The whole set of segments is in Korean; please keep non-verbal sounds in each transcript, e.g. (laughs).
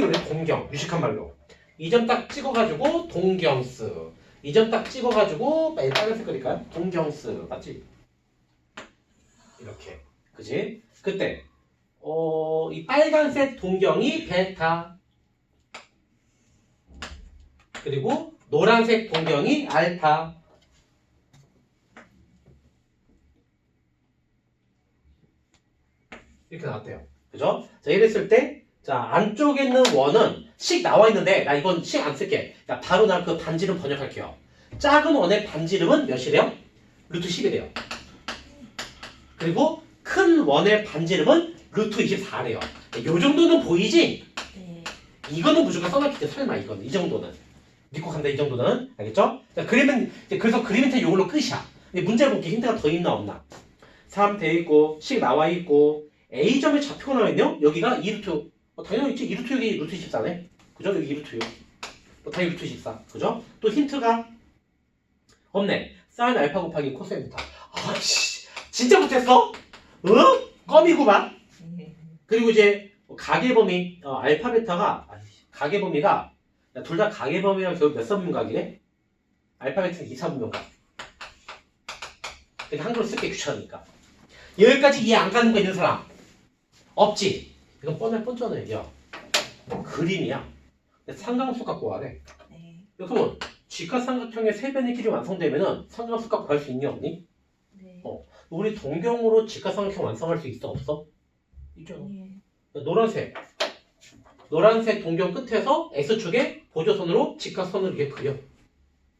형이거든 동경 유식한 말로 이 점 딱 찍어가지고 동경스 이 점 딱 찍어가지고 빨- 빨간색 그릴까요? 동경스 맞지? 이렇게 그지? 그때 어, 이 빨간색 동경이 베타 그리고 노란색 동경이 알파 이렇게 나왔대요. 그죠? 자, 이랬을 때, 자, 안쪽에 있는 원은 식 나와 있는데, 나 이건 식 안 쓸게. 자, 바로 나그 반지름 번역할게요. 작은 원의 반지름은 몇이래요? 루트 10이래요. 그리고 큰 원의 반지름은 루트 24래요. 요 정도는 보이지? 네. 이거는 무조건 써놨겠지 설마 이거는 이 정도는 믿고 간다 이 정도는 알겠죠? 자 이제 그래서 그림 힌트 요걸로 끝이야 근데 문제 볼게 힌트가 더 있나 없나 3 돼 있고 식 나와 있고 A점에 좌표가 나와 있네요 여기가 2루트 어, 당연히 있지 2루트 여기 루트 14네 그죠? 여기 2루트 6 어, 당연히 루트 14 그죠? 또 힌트가 없네 사인 알파 곱하기 코사인 베타 아씨 진짜 못했어? 어? 껌이구만 네. 그리고 이제 가계 범위 어, 알파 베타가 가계 범위가 둘 다 가계 범위가 결국 몇 사분면각이래? 알파 베타는 2 사분면각. 근데 한글로 쓸 게 귀찮으니까. 여기까지 이해 안 가는 거 있는 사람 없지? 이건 뻔해 뻔뻔해 야 그림이야. 근데 상강수 갖고 와래. 네. 그러면 직각삼각형의 세 변의 길이 완성되면은 상강수 갖고 갈 수 있니 없니? 네. 어. 우리 동경으로 직각삼각형 완성할 수 있어 없어? 있죠. 네. 노란색 노란색 동경 끝에서 X축에 보조선으로 직각선을 이렇게 그려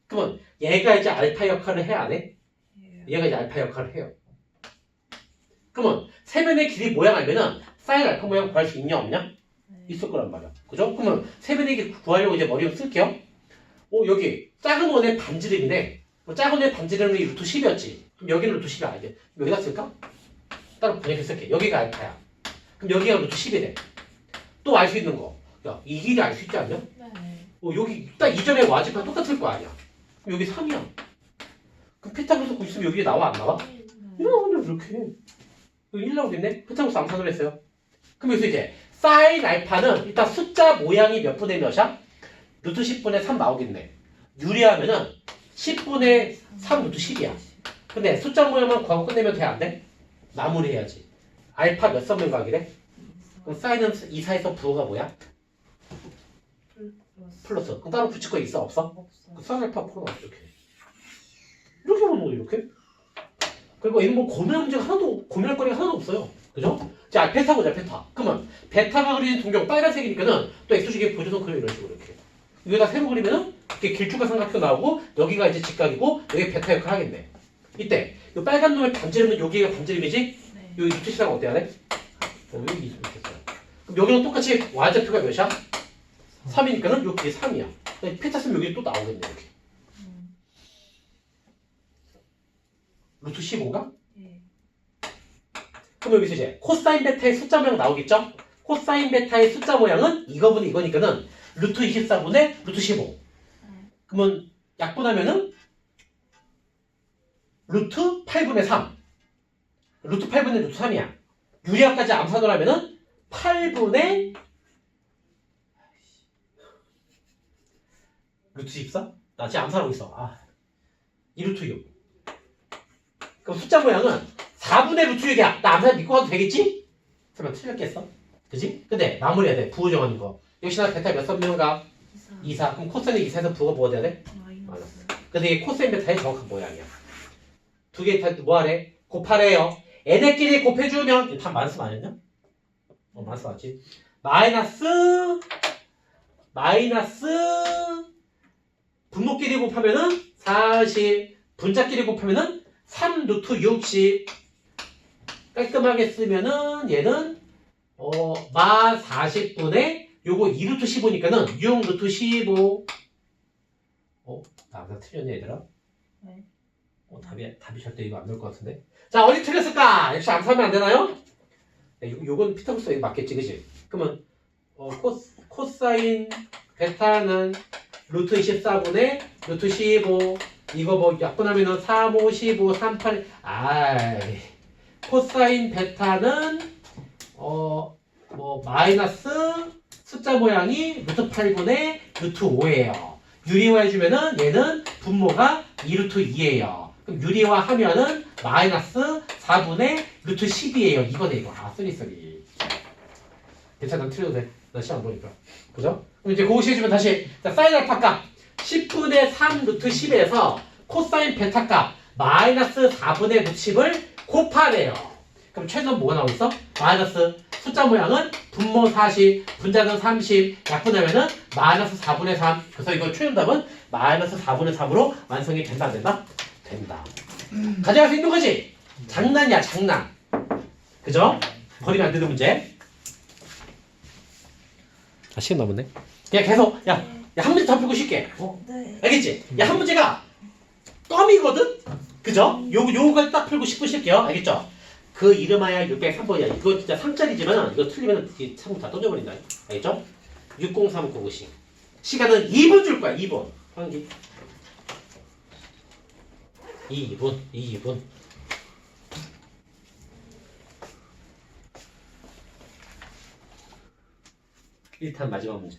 그러면 얘가 이제 알파 역할을 해 안 해? 네. 얘가 이제 알파 역할을 해요 그러면 세변의 길이 모양 알면은 사인 알파 모양 구할 수 있냐 없냐? 네. 있을 거란 말이야 그죠? 그러면 길 구하려고 이제 머리 좀 쓸게요 어 여기 작은 원의 반지름이네 뭐 작은 원의 반지름이 루트 10이었지 그럼 여기는 루트 10이 아니지 여기다 쓸까? 따로 번역해 쓸게 여기가 알파야 그럼 여기가 루트 10이래. 또알 수 있는 거. 야, 이 길이 알 수 있지 않냐? 네. 어, 여기 딱 이전에 와지가 똑같을 거 아니야. 그럼 여기 3이야. 그럼 피타고라스 고 있으면 여기 나와 안 나와? 네. 이러면 이렇게. 여기 1 나오겠네? 피타고라스 암산을 했어요. 그럼 여기서 이제 사인 알파는 일단 숫자 모양이 몇 분의 몇이야? 루트 10분의 3 나오겠네. 유리하면은 10분의 3 루트 10이야. 근데 숫자 모양만 구하고 끝내면 돼 안 돼? 마무리해야지. 알파 몇 선면 각이래? 그럼 사인은 2사에서 부호가 뭐야? 플러스. 그럼 따로 붙일 거 있어? 없어? 없어. 그 사인 알파 풀어 이렇게. 이렇게 보는 거 이렇게. 그리고 이런 뭐 고민할 문제가 하나도 고민할 거리가 하나도 없어요. 그죠? 자 베타 보자 베타. 그러면 베타가 그리는 동경 빨간색이니까는 또 x축에 보조선 그려 이런 식으로 이렇게. 여기다 세로 그리면은 이렇게 길쭉한 삼각형 나오고 여기가 이제 직각이고 여기 베타 역할 하겠네. 이때 이 빨간 놈의 반지름은 여기가 반지름이지? 네. 여기 시작 어때야 돼? 어, 여기 좋겠어요. 그럼 여기는 똑같이 y좌표가 몇이야? 3이니까는 여기 3이야. 피타 쓰면 여기 또 나오겠네 이렇게. 음. 루트 15인가? 네. 그럼 여기서 이제 코사인 베타의 숫자 모양 나오겠죠? 코사인 베타의 숫자 모양은 이거분의 이거니까는 루트 24분의 루트 15. 네. 그러면 약분하면은 루트 8분의 3. 루트 8분의 루트 3이야. 유리화까지 암산을 하면은 8분의 루트 14? 나 지금 암산하고 있어. 아. 2루트 6. 그럼 숫자 모양은 4분의 루트 6이야. 나 암산 믿고 가도 되겠지? 설마 틀렸겠어? 그지? 근데 마무리해야 돼. 부호 정하는 거. 역시나 베타 몇 선명가? 이사. 2사. 그럼 코사인 2사에서 부호가 뭐가 돼야 돼? 마이너스. 근데 이게 코사인 베타의 정확한 모양이야. 두 개 다 뭐하래? 곱하래요. 얘네끼리 곱해주면 다 마이너스 아니었냐? 어 마이너스 맞지? 마이너스 마이너스 분모끼리 곱하면은 40 분자끼리 곱하면은 3 루트 60 깔끔하게 쓰면은 얘는 어 마 40분의 요거 2 루트 15니까는 6 루트 15 어? 나, 나 틀렸네 얘들아 네. 어, 답이, 답이 절대 이거 안 나올 것 같은데 자 어디 틀렸을까? 역시 암산하면 안 되나요? 네, 요, 요건 피타고라스에 맞겠지 그지? 그러면 어, 코, 코사인 베타는 루트 24분의 루트 15 이거 뭐 약분하면은 3, 5, 15, 3, 8 아이 코사인 베타는 어 뭐 마이너스 숫자 모양이 루트 8분의 루트 5예요. 유리화 해주면은 얘는 분모가 2루트 2예요. 그럼 유리화 하면은 마이너스 4분의 루트 10이에요. 이거네 이거. 아 쓰리 쓰리. 괜찮아 틀려도 돼. 나 시험 안 보니까. 그죠? 그럼 이제 그거 해주면 다시 자, 사인 알파 값 10분의 3 루트 10에서 코사인 베타 값 마이너스 4분의 루트 10을 곱하래요. 그럼 최근 뭐가 나오고 있어? 마이너스 숫자 모양은 분모 40, 분자는 30, 약분하면은 마이너스 4분의 3. 그래서 이거 최종답은 마이너스 4분의 3으로 완성이 된다 안 된다? 된다. 가져갈 수 있는 거지? 장난이야 장난. 그죠? 버리면 안 되는 문제. 아 시간 남았네. 그냥 계속 야, 야 한 문제 더 풀고 쉽게. 어? 네. 알겠지? 야 한 문제가 껌이거든? 그죠? 요, 요걸 딱 풀고 10분 쉴게요. 알겠죠? 그 이름하여 603번이야. 이거 진짜 3짜리지만 이거 틀리면 이 상품 다 던져버린다. 알겠죠? 60390. 시간은 2분 줄 거야. 2분. 환기. 2분. 2분. 1탄 마지막 문제.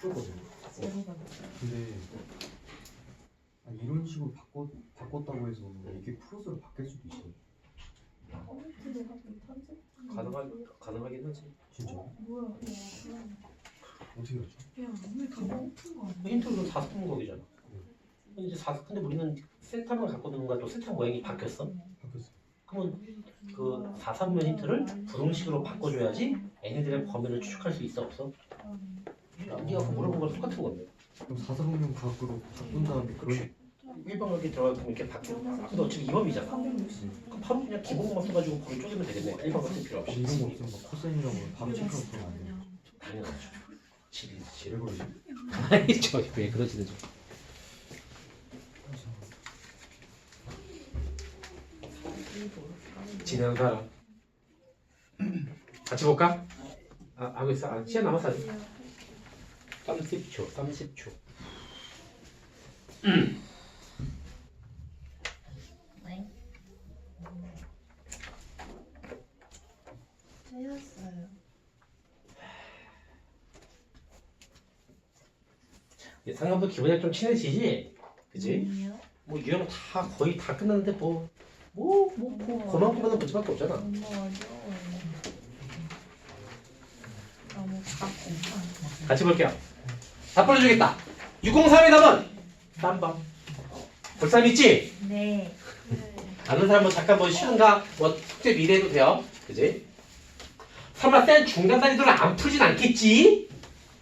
풀거든요. 근데 아, 이런 식으로 바꿨, 바꿨다고 해서 이게 프로스로 바뀔 수도 있어요. 가능하, 가능하긴 하지. 진짜? 뭐야? 어떻게 하죠? 야, 오늘 다 먹은 거 아니야? 힌트로 사스푼 거기잖아. 근데 이제 사스 근데 우리는 세타만 갖고 노는 거야. 또 세타 모양이 바뀌었어. 그러면 그 4, 3면 힌트를 부등식으로 바꿔줘야지 애네들의 범위를 추측할 수 있어 없어? 야, 네가 물어본 거랑 똑같은 건데. 그럼 4사분면 각으로 바꾼 다음에 그런 일방하게 들어가면 이렇게 바뀌어. 근데 어차피 이범이잖아. 360. 그럼 바로 그냥 기본만 써가지고 범위 쪼개면 되겠네. 일방을 쓸 필요 없이. 이런 거 없으면 막 코사인이라고 바로 안 돼요. 당연하죠. 지리. (laughs) 왜 그러지? 아니, 저왜 그러시는 줄. 지내는 사람. (clears throat) 같이 볼까? 아, 하고 있어. 아, 시간 남았어 아직. 30초, 30초. 네. 틀렸어요. 상감도 기분이 좀 친해지지? 그지? 아니요. 뭐 유형 다 거의 다 끝났는데 뭐, 뭐, 뭐, 뭐 그만큼은 문제밖에 없잖아. 어려워요. 너무 가고. 같이 볼게요. 다 풀어주겠다. 603의 답은 3번. 볼 사람 있지? 네. 아는 사람 뭐 잠깐 뭐 쉬는가 뭐 숙제 미래도 돼요. 그지? 설마 센 중간 단위들은 안 풀진 않겠지?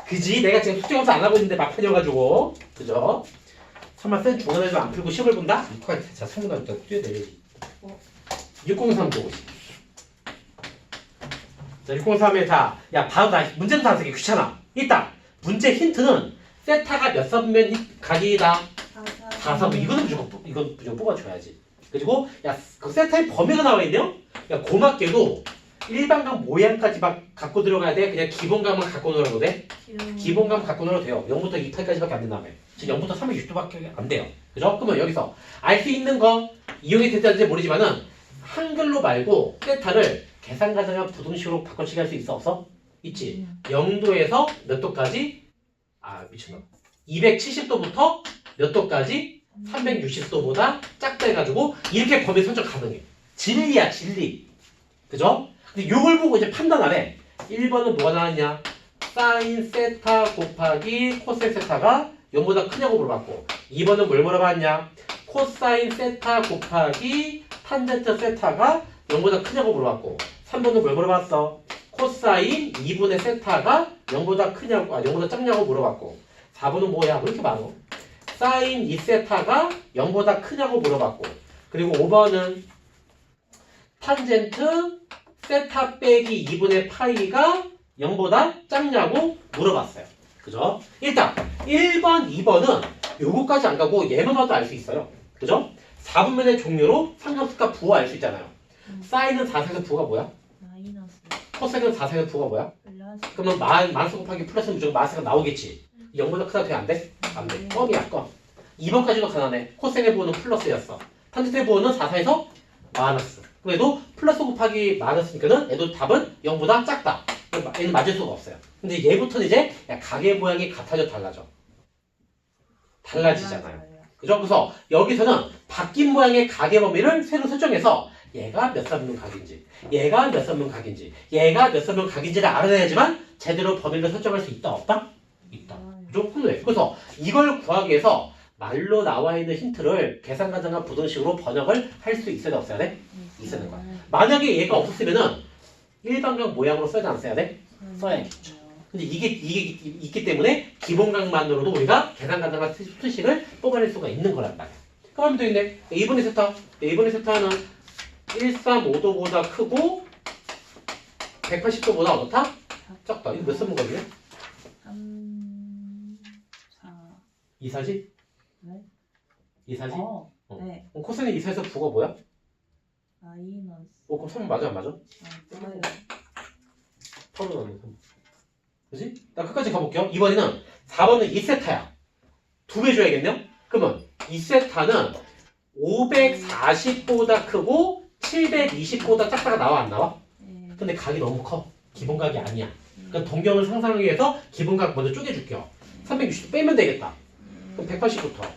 그지? 내가 지금 숙제 검사 안 하고 있는데 막판이어가지고 그죠? 설마 센 중간 단위들 안 풀고 시험을 본다? 이거 자 3분간 일단 뛰어내야지. 603 보고 자 603에 자, 야 바로 다 문제도 다 쓰기 귀찮아. 일단 문제 힌트는 세타가 몇 선면 각이다. 번 이거는 무조건 뽑- 이건 무조건 뽑아줘야지. 그리고 야 그 세타의 범위가 나와 있네요. 야 고맙게도 일반감 모양까지 막 갖고 들어가야 돼. 그냥 기본감만 갖고 놀아도 돼. 기본감 갖고 놀아도 돼요. 0부터 2타까지밖에 안 된다며. 지금 0부터 360도밖에 안 돼요. 그죠? 그러면 여기서 알 수 있는 거 이용이 됐다는지 모르지만은 한글로 말고 세타를 계산 과정을 부등식으로 바꿔치기 할 수 있어 없어? 있지. 0도에서 몇 도까지? 아 미쳤나? 270도부터 몇 도까지? 360도보다 작다 해가지고 이렇게 범위 설정 가능해. 진리야 진리. 그죠? 근데 요걸 보고 이제 판단하래. 1번은 뭐가 나왔냐? 사인 세타 곱하기 코세 세타가 0보다 크냐고 물어봤고 2번은 뭘 물어봤냐? 코사인 세타 곱하기 탄젠트 세타가 0보다 크냐고 물어봤고 3번은 뭘 물어봤어? 코사인 2분의 세타가 0보다 크냐고 아 0보다 작냐고 물어봤고 4번은 뭐야? 왜 이렇게 많어? 사인 2세타가 0보다 크냐고 물어봤고 그리고 5번은 탄젠트 세타 빼기 2분의 파이가 0보다 작냐고 물어봤어요. 그죠? 일단 1번, 2번은 요거까지 안 가고 얘만 봐도 알 수 있어요. 그죠? 4분면의 종류로 상관수값 부호 알 수 있잖아요. 사인은 4세에서 부호가 뭐야? 마이너스 코사인은 4세에서 부호가 뭐야? 그러면 마, 마이너스 곱하기 플러스 무조건 마이너스가 나오겠지. 0보다 크다 돼? 안 돼? 안 돼. 껌이야, 껌. 2번까지도 가난해. 코사인의 부호는 플러스였어. 탄젠트의 부호는 4사에서 마이너스. 그래도 플러스 곱하기 마이너스니까는 얘도 답은 0보다 작다. 얘는 맞을 수가 없어요. 근데 얘부터는 이제 야, 가게 모양이 같아져 달라져. 달라지잖아요. 그죠? 그래서 여기서는 바뀐 모양의 가게 범위를 새로 설정해서 얘가 몇 사분면 각인지, 얘가 몇 사분면 각인지, 얘가 몇 사분면 각인지를 알아내야지만 제대로 범위를 설정할 수 있다 없다? 있다. 그죠? 근데 그래서 이걸 구하기 위해서 말로 나와 있는 힌트를 계산 가정과 부등식으로 번역을 할 수 있어야 돼 없어야 돼? 있어야 되는 거야. 만약에 얘가 없었으면은 일반각 모양으로 써야 돼안 써야 돼? 써야겠죠. 근데 이게 이게 있기 때문에 기본각만으로도 우리가 계산 가능한 수식을 뽑아낼 수가 있는 거란 말이야. 그럼 또 있네. 2번의 세타. 2번의 세타는 135도보다 크고 180도보다 어떻다? 작다. 이거 몇 거리네? 3 4 이사지? 네. 이사지? 어. 어. 네. 그럼 코사인 이사에서 부가 뭐야? 마이너스 어, 그럼 선문 맞아 안 맞아? 아, 맞아요. 서로 나는 선문. 그지? 나 끝까지 가볼게요. 2번에는 4번은 2세타야. 두배 줘야겠네요? 그러면 2세타는 540보다 크고 720보다 작다가 나와 안 나와? 네. 근데 각이 너무 커. 기본각이 아니야. 그러니까 동경을 상상하기 위해서 기본각 먼저 쪼개줄게요. 360도 빼면 되겠다. 그럼 180부터.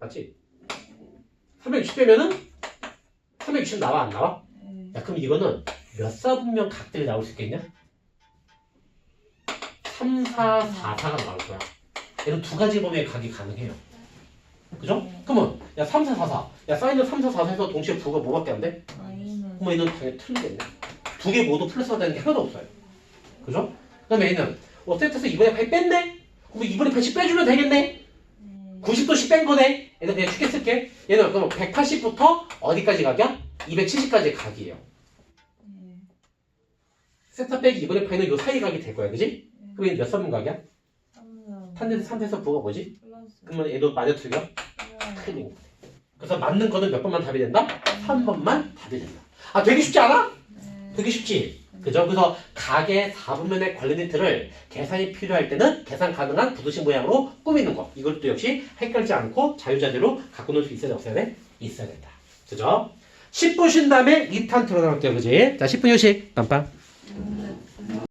맞지? 360 빼면은 360 나와 안 나와? 네. 야 그럼 이거는 몇 사분면 각들이 나올 수 있겠냐? 3, 4, 4, 4가 나올 거야. 얘는 두 가지 범위의 각이 가능해요. 그죠? 네. 그러면 야 3, 4, 4, 4. 야 사인은 3, 4, 4, 4에서 동시에 부가 뭐밖에 안 돼? 그럼 얘는 당연히 틀리겠네. 두 개 모두 플러스가 되는 게 하나도 없어요. 그죠? 그 다음에 얘는 어, 세트에서 2분의 8 뺐네? 그럼 2분의 80 빼주면 되겠네? 네. 90도씩 뺀 거네? 얘는 그냥 쉽게 쓸게. 얘는 그럼 180부터 어디까지 각이야? 270까지 각이에요. 네. 세타 빼기 2분의 8는 요 사이 각이 될 거야. 그지? 그럼 얘는 몇 선분 각이야? 3 탄젠트 3에서 부가 뭐지? 플러스 그러면 얘도 맞아 틀려? 플러스 틀린 거. 그래서 맞는 거는 몇 번만 답이 된다? 3번만 답이 된다. 아 되게 쉽지 않아? 네. 되게 쉽지? 그죠? 그래서 각의 4분면의 관련 힌트를 계산이 필요할 때는 계산 가능한 부두식 모양으로 꾸미는 거. 이것도 역시 헷갈리지 않고 자유자재로 갖고 놀 수 있어야 돼? 없어야 돼? 있어야 된다. 그죠? 10분 쉰 다음에 2탄 틀어나올게요. 그지? 자, 10분 휴식. 깜빡. 음,